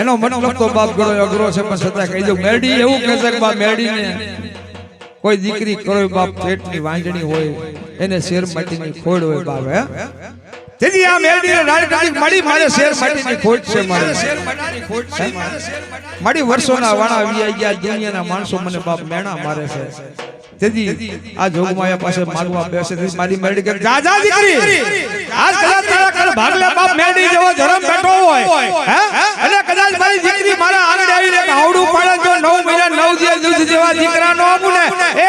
એનો મતલબ તો બાપ ઘણો અઘરો છે, પણ છતાં કહી દઉં, મેરડી એવું કહેશે કે બાપ મેરડીને કોઈ દીકરી કરો બાપ પેટની વાંજણી હોય. એને શેર માટીની ખોડ હોય બાવે તેથી આ મેલડી રાણી મળી મારે શેર માટીની ખોટ છે મારે શેર માટીની ખોટ છે મારી વર્ષોના વાણા આવી ગયા દુનિયાના માણસો મને બાપ મેણા મારે છે. તેથી આ જોગમાયા પાસે માગવા બેસે તેથી મારી મેલડી કે જાજા દીકરી આજ કદાચ તારા કર. ભાગલે બાપ મેલડી જેવો ધરમ બેઠો હોય. હે? અને કદાચ મારી દીકરી મારા આંગણે આવીને હાવડું પાડે જો 9 મહિના 9 દિવસ જેવા દીકરાનો આપું ને એ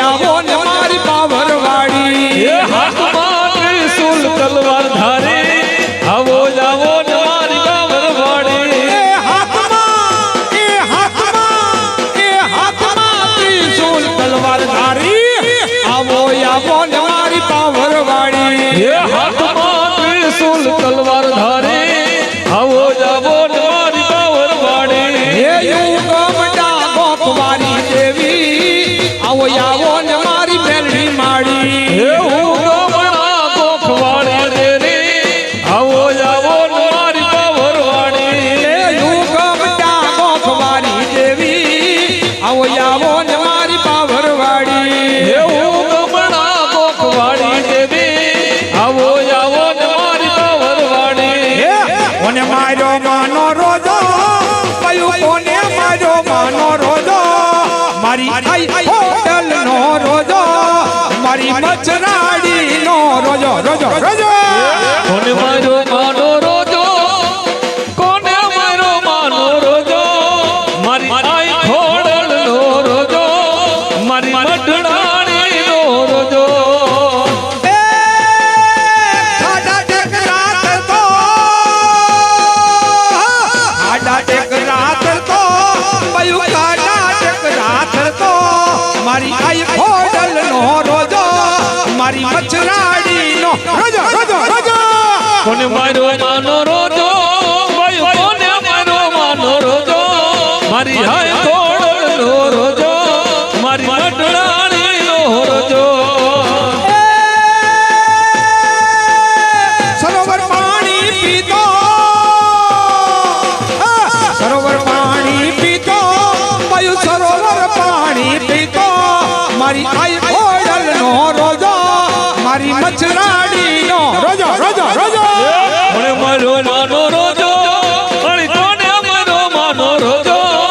આવો ને મારી પાવરવાડી કોને મારો માનો રોજો? ભાઈ કોને મારો માનો રોજો? મારી હાય કોણ નો રોજો? મારી મટડાણી નો રોજો. સરોવર પાણી પીતો. મચરાડી રોજો રોજો રોજો.